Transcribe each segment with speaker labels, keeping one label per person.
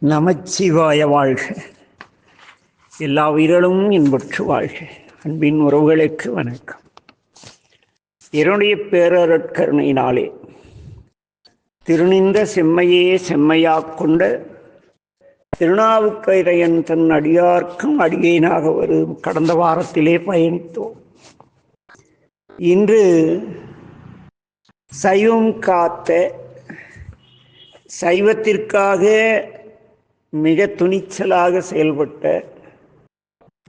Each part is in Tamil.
Speaker 1: நமச்சிவாய வாழ்க. எல்லா உயிர்களும் இன்பற்று வாழ்க. அன்பின் உறவுகளுக்கு வணக்கம். என்னுடைய பேரருட்கருணையினாலே திருநிந்த செம்மையே செம்மையாக கொண்ட திருநாவுக்கரையன் தன் அடியார்க்கும் அடியேனாக வரும் கடந்த வாரத்திலே பயணித்தோம். இன்று சைவம் காத்த சைவத்திற்காக மிக துணிச்சலாக செயல்பட்ட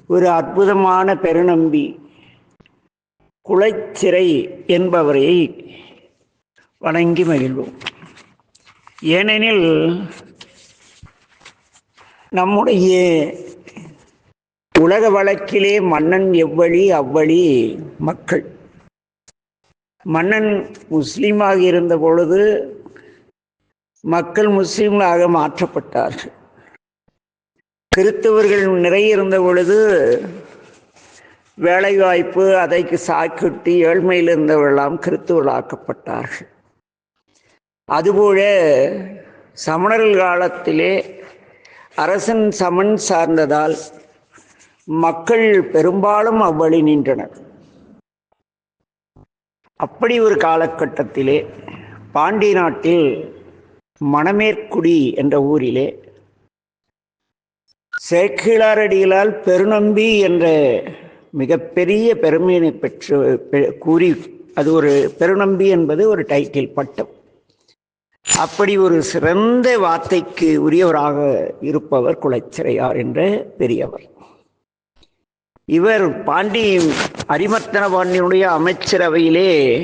Speaker 1: ஒரு அற்புதமான பெருநம்பி குலைச்சிறை என்பவரை வணங்கி மகிழ்வோம். ஏனெனில் நம்முடைய உலக வழக்கிலே மன்னன் எவ்வழி அவ்வழி மக்கள். மன்னன் முஸ்லீமாக இருந்த பொழுது மக்கள் முஸ்லீம்களாக மாற்றப்பட்டார்கள். கிறித்தவர்கள் நிறைய இருந்த பொழுது வேலைவாய்ப்பு அதைக்கு சாக்கிட்டு ஏழ்மையில் இருந்தவர்களாம் கிறித்துவர்களாக்கப்பட்டார்கள். அதுபோல சமணர்கள் காலத்திலே அரசன் சமன் சார்ந்ததால் மக்கள் பெரும்பாலும் அவ்வழி நின்றனர். அப்படி ஒரு காலகட்டத்திலே பாண்டி நாட்டில் மணமேற்குடி என்ற ஊரிலே சேக்கிழாரடிகளால் பெருநம்பி என்ற மிகப்பெரிய பெருமையினை பெற்று பெ- கூறி அது ஒரு பெருநம்பி என்பது ஒரு டைட்டில் பட்டம். அப்படி ஒரு சிறந்த வார்த்தைக்கு உரியவராக இருப்பவர் குலச்சிறையார் என்ற பெரியவர். இவர் பாண்டி அரிமர்த்தன பாண்டியனுடைய அமைச்சரவையிலே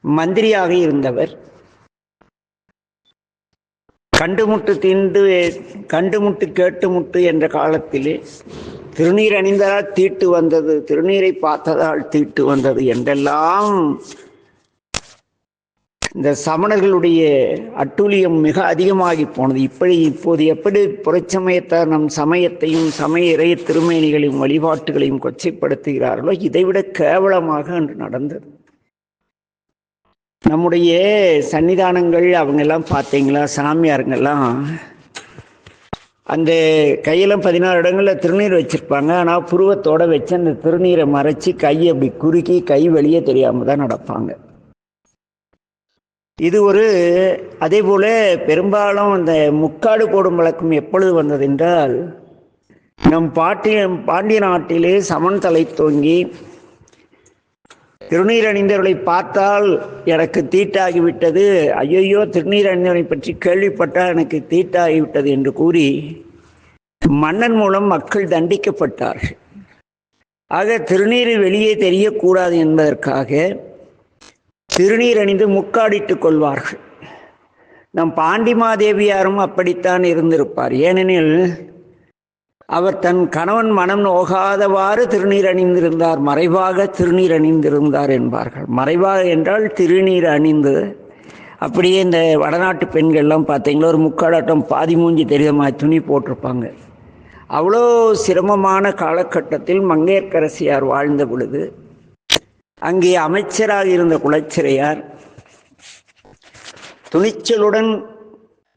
Speaker 1: மந்திரியாக இருந்தவர். கண்டுமுட்டு தீண்டு கண்டுமுட்டு கேட்டுமுட்டு என்ற காலத்திலே திருநீர் அணிந்ததால் தீட்டு வந்தது திருநீரை பார்த்ததால் தீட்டு வந்தது என்றெல்லாம் இந்த சமணர்களுடைய அட்டூழியம் மிக அதிகமாகி போனது. இப்படி இப்போது எப்படி புறச்சமயத்தார் நம் சமயத்தையும் சமய இறைய திருமேனிகளையும் வழிபாட்டுகளையும் கொச்சைப்படுத்துகிறார்களோ இதைவிட கேவலமாக அன்று நடந்தது. நம்முடைய சன்னிதானங்கள் அவங்கெல்லாம் பார்த்தீங்களா? சாமியாருங்கெல்லாம்? அந்த கையெல்லாம் பதினாறு இடங்களில் திருநீர் வச்சுருப்பாங்க. ஆனால் புருவத்தோடு வச்சு அந்த திருநீரை மறைச்சி கையை அப்படி குறுக்கி கை வெளியே தெரியாமல் தான் நடப்பாங்க. இது ஒரு அதே போல் பெரும்பாலும் அந்த முக்காடு போடும் வழக்கம் எப்பொழுது வந்ததென்றால் நம் பாட்டிய பாண்டிய நாட்டிலே சமன் தலை தோங்கி திருநீர் அணிந்தவர்களை பார்த்தால் எனக்கு தீட்டாகிவிட்டது. ஐயையோ திருநீர் அணிந்தவரை பற்றி கேள்விப்பட்டால் எனக்கு தீட்டாகிவிட்டது என்று கூறி மன்னன் மூலம் மக்கள் தண்டிக்கப்பட்டார்கள். ஆக திருநீர் வெளியே தெரியக்கூடாது என்பதற்காக திருநீர் அணிந்து முக்காடிட்டுக் கொள்வார்கள். நம் பாண்டிமாதேவியாரும் அப்படித்தான் இருந்திருப்பார். ஏனெனில் அவர் தன் கணவன் மனம் நோகாதவாறு திருநீர் அணிந்திருந்தார். மறைவாக திருநீர் அணிந்திருந்தார் என்பார்கள். மறைவாக என்றால் திருநீர் அணிந்து அப்படியே இந்த வடநாட்டு பெண்கள்லாம் பார்த்தீங்களா? ஒரு முக்காடாட்டம் பாதி மூஞ்சி தெரியாம துணி போட்டிருப்பாங்க. அவ்வளோ சிரமமான காலகட்டத்தில் மங்கையர்க்கரசியார் வாழ்ந்த பொழுது அங்கே அமைச்சராக இருந்த குலச்சிறையார் துணிச்சலுடன்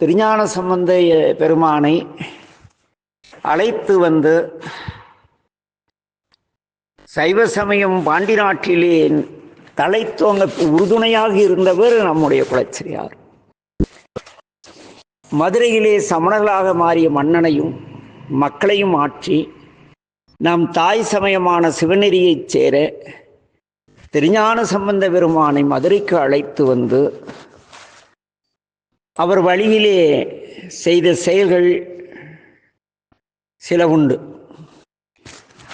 Speaker 1: திருஞான சம்பந்த பெருமானை அழைத்து வந்து சைவ சமயம் பாண்டி நாட்டிலே தலை உறுதுணையாக இருந்தவர் நம்முடைய குலச்சிரியார் மதுரையிலே சமணர்களாக மாறிய மன்னனையும் மக்களையும் ஆற்றி நம் தாய் சமயமான சிவநெறியைச் சேர திருஞான சம்பந்த பெருமானை மதுரைக்கு அழைத்து வந்து அவர் வழியிலே செய்த செயல்கள் சில உண்டு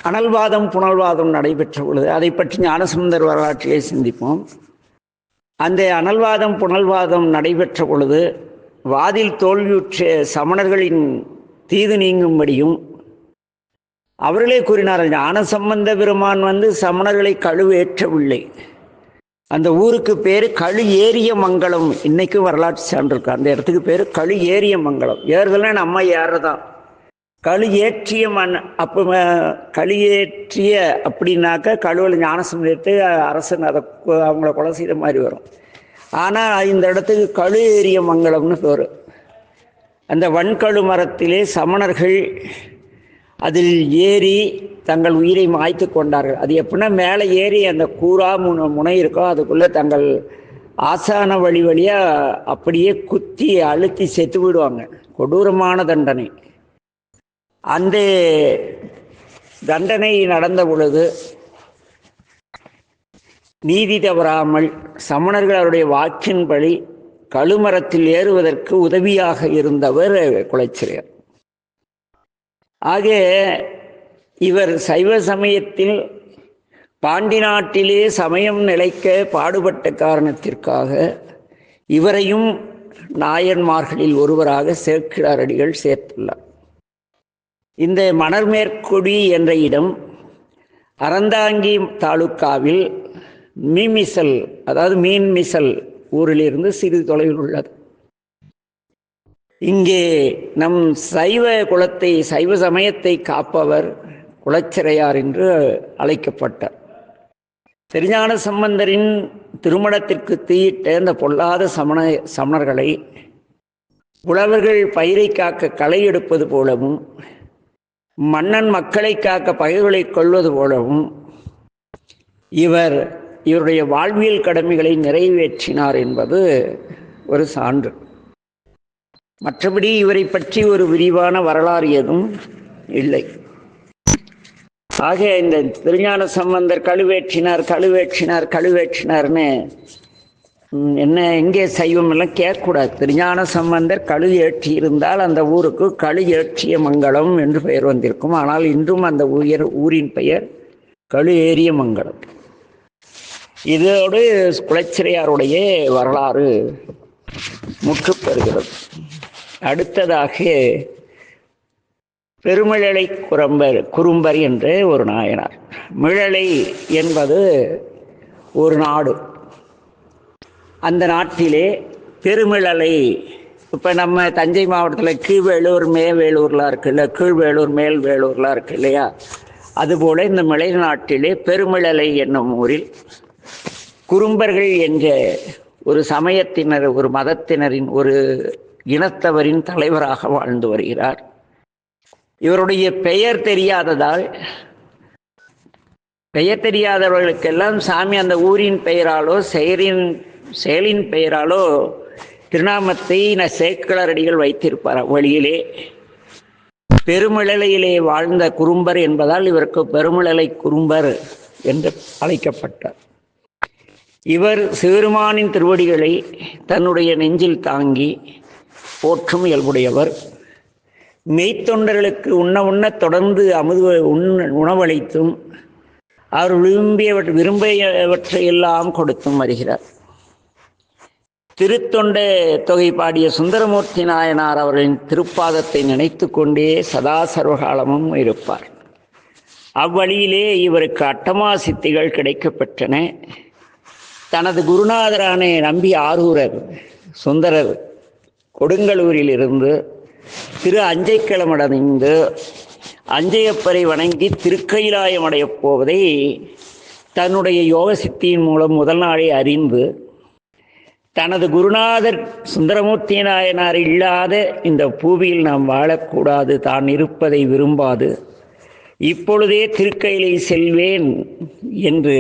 Speaker 1: அனல்வாதம் புனல்வாதம் நடைபெற்ற பொழுது அதை பற்றி ஞானசுந்தர் வரலாற்றிலே சிந்திப்போம். அந்த அனல்வாதம் புனல்வாதம் நடைபெற்ற பொழுது வாதில் தோல்வியுற்ற சமணர்களின் தீது நீங்கும்படியும் அவர்களே கூறினார்கள் ஞானசம்பந்த பெருமான் வந்து சமணர்களை கழுவேற்றவில்லை அந்த ஊருக்கு பேர் கழு ஏரிய மங்கலம். இன்னைக்கும் வரலாற்று சான்றிருக்கு அந்த இடத்துக்கு பேர் கழு ஏரிய மங்கலம். ஏறுதல்னா நம்ம ஏறதான். களியேற்றிய மண் அப்போ களியேற்றிய அப்படின்னாக்க கழுவில் ஞானசம் ஏற்று அரசன் அதை அவங்கள கொலை செய்த மாதிரி வரும். ஆனால் இந்த இடத்துக்கு கழு ஏரிய மங்கலம்னு பேர். அந்த வன்கழு மரத்திலே சமணர்கள் அதில் ஏறி தங்கள் உயிரை மாய்த்து கொண்டார்கள். அது எப்படின்னா மேலே ஏறி அந்த கூறா முனை முனை இருக்கோ அதுக்குள்ளே தங்கள் ஆசான வழி வழியாக அப்படியே குத்தி அழுத்தி செத்து விடுவாங்க கொடூரமான தண்டனை. அந்த தண்டனை நடந்த பொழுது நீதி தவறாமல் சமணர்கள் அவருடைய வாக்கின்படி கழுமரத்தில் ஏறுவதற்கு உதவியாக இருந்தவர் குலைச்சிறையர் ஆக இவர் சைவ சமயத்தில் பாண்டி நாட்டிலே சமயம் நிலைக்க பாடுபட்ட காரணத்திற்காக இவரையும் நாயன்மார்களில் ஒருவராக சேர்க்கிறார் அடிகள் சேர்த்துள்ளார். இந்த மணர்மேற்குடி என்ற இடம் அறந்தாங்கி தாலுக்காவில் மீமிசல் அதாவது மீன்மிசல் ஊரிலிருந்து சிறிது தொலைவில் உள்ளது. இங்கே நம் சைவ குலத்தை சைவ சமயத்தை காப்பவர் குலச்சிறையார் என்று அழைக்கப்பட்டார். திருஞான சம்பந்தரின் திருமணத்திற்கு தீயிட்ட இந்த பொல்லாத சமண சமணர்களை புலவர்கள் பயிரை காக்க களை எடுப்பது போலவும் மன்னன் மக்களை காக்க பயிர்களை கொள்வது போலவும் இவர் இவருடைய வாழ்வியல் கடமைகளை நிறைவேற்றினார் என்பது ஒரு சான்று. மற்றபடி இவரை பற்றி ஒரு விரிவான வரலாறு எதுவும் இல்லை. ஆக இந்த திருஞான சம்பந்தர் கழுவேற்றினார் கழுவேற்றினார் கழுவேற்றினார்னு என்ன எங்கே சைவம் எல்லாம் கேட்கக்கூடாது. திருஞான சம்பந்தர் கழு ஏற்றி இருந்தால் அந்த ஊருக்கு கழு ஏற்றிய மங்கலம் என்று பெயர் வந்திருக்கும். ஆனால் இன்றும் அந்த உயர் ஊரின் பெயர் கழு ஏறிய மங்கலம் இதோடு குலச்சிறையாருடைய வரலாறு முற்றுப்பெறுகிறது. அடுத்ததாக பெருமிழலை குரம்பர் குறும்பர் என்று ஒரு நாயனார். மிழலை என்பது ஒரு நாடு. அந்த நாட்டிலே பெருமிழலை. இப்போ நம்ம தஞ்சை மாவட்டத்தில் கீழ்வேலூர் மேவேலூர்லாம் இருக்குல்ல? கீழ்வேலூர் மேல் வேலூர்லாம் இருக்கு இல்லையா? அதுபோல் இந்த மிளை நாட்டிலே பெருமிழலை என்னும் ஊரில் குறும்பர்கள் என்ற ஒரு சமயத்தினர் ஒரு மதத்தினரின் ஒரு இனத்தவரின் தலைவராக வாழ்ந்து வருகிறார். இவருடைய பெயர் தெரியாததால் பெயர் தெரியாதவர்களுக்கெல்லாம் சாமி அந்த ஊரின் பெயராலோ செயலின் செயலின் பெயராலோ திருநாமத்தை ந சேக்கிழரடிகள் வைத்திருப்பார்? வழியிலே. பெருமிழலையிலே வாழ்ந்த குறும்பர் என்பதால் இவருக்கு பெருமிழலை குறும்பர் என்று அழைக்கப்பட்டார். இவர் சிவருமானின் திருவடிகளை தன்னுடைய நெஞ்சில் தாங்கி போற்றும் இயல்புடையவர். மெய்த்தொண்டர்களுக்கு உண்ண உண்ண தொடர்ந்து அமுது உண் உணவளித்தும் அவர் விரும்பியவற்றை விரும்பியவற்றையெல்லாம் கொடுத்தும் வருகிறார். திருத்தொண்டே தொகை பாடிய சுந்தரமூர்த்தி நாயனார் அவர்களின் திருப்பாதத்தை நினைத்து கொண்டே சதா சர்வகாலமும் இருப்பார். அவ்வழியிலே இவருக்கு அட்டமா சித்திகள் கிடைக்கப்பெற்றன. தனது குருநாதரான நம்பி ஆரூரர் சுந்தரர் கொடுங்கலூரிலிருந்து திரு அஞ்சைக்கிழமடைந்து அஞ்சையப்பரை வணங்கி திருக்கைலாயம் அடையப் போவதை தன்னுடைய யோக சித்தியின் மூலம் முதல் நாளே அறிந்து தனது குருநாதர் சுந்தரமூர்த்தி நாயனார் இல்லாத இந்த பூவியில் நாம் வாழக்கூடாது தான் இருப்பதை விரும்பாது. இப்பொழுதே திருக்கையிலே செல்வேன் என்று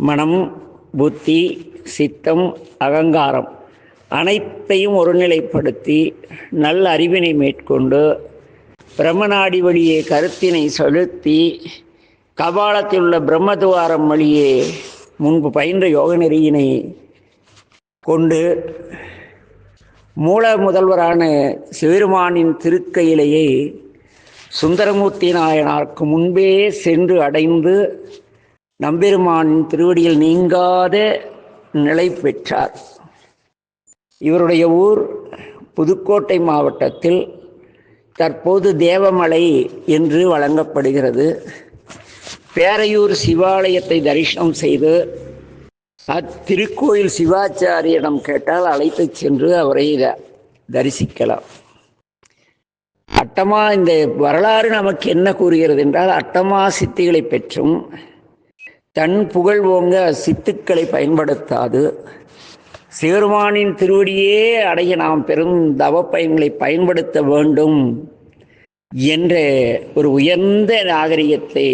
Speaker 1: மனம் புத்தி சித்தம் அகங்காரம் அனைத்தையும் ஒருநிலைப்படுத்தி நல்ல அறிவினை மேற்கொண்டு பிரம்மநாடி வழியே கருத்தினை செலுத்தி கபாலத்தில் உள்ள பிரம்மதுவாரம் வழியே முன்பு பயின்ற யோக நெறியினை கொண்டு மூல முதல்வரான சிவருமானின் திருக்கையிலேயே சுந்தரமூர்த்தி நாயனாருக்கு முன்பே சென்று அடைந்து நம்பெருமானின் திருவடியில் நீங்காத நிலை பெற்றார். இவருடைய ஊர் புதுக்கோட்டை மாவட்டத்தில் தற்போது தேவமலை என்று வழங்கப்படுகிறது. பேரையூர் சிவாலயத்தை தரிசனம் செய்து அத்திருக்கோயில் சிவாச்சாரியிடம் கேட்டால் அழைத்து சென்று அவரை தரிசிக்கலாம். அட்டமா இந்த வரலாறு நமக்கு என்ன கூறுகிறது என்றால் அட்டமா சித்திகளை பெற்றும் தன் புகழ் ஓங்க சித்துக்களை பயன்படுத்தாது. சிவருமானின் திருவடியே அடைய நாம் பெரும் தவ பயன்களை பயன்படுத்த வேண்டும் என்ற ஒரு உயர்ந்த நாகரிகத்தை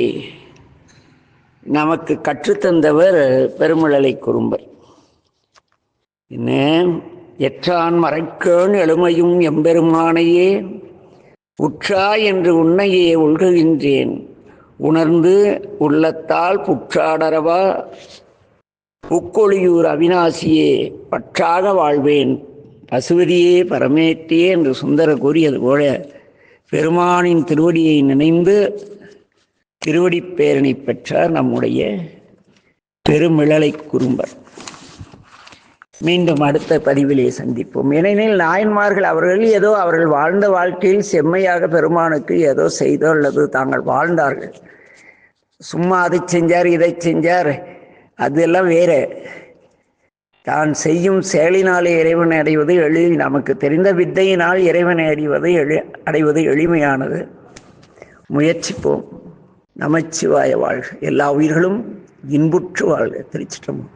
Speaker 1: நமக்கு கற்றுத்தந்தவர் பெருமிழலை குறும்பர். என்ன? எற்றான் மறைக்கேன் எழுமையும் எம்பெருமானையே உற்றா என்று உன்னையே உள்கின்றேன் உணர்ந்து உள்ளத்தால் புற்றாடரவா புக்கொழியூர் அவிநாசியே பற்றாக வாழ்வேன். பசுவதியே பரமேற்றியே என்று சுந்தர கூறியது போல பெருமானின் திருவடியை நினைந்து திருவடி பேரணி பெற்றார் நம்முடைய பெருமிழலை குறும்பர். மீண்டும் அடுத்த பதிவிலே சந்திப்போம். ஏனெனில் நாயன்மார்கள் அவர்கள் ஏதோ அவர்கள் வாழ்ந்த வாழ்க்கையில் செம்மையாக பெருமானுக்கு ஏதோ செய்தோ அல்லது தாங்கள் வாழ்ந்தார்கள். சும்மா அதை செஞ்சார் இதை செஞ்சார் அதெல்லாம் வேற. தான் செய்யும் செயலினாலே இறைவனை அடைவது எளி நமக்கு தெரிந்த வித்தையினால் இறைவனை அடைவது எளி அடைவது எளிமையானது. முயற்சிப்போம். நமச்சிவாய வாழ்க. எல்லா உயிர்களும் இன்புற்று வாழ்க. திருச்சிட்டமும்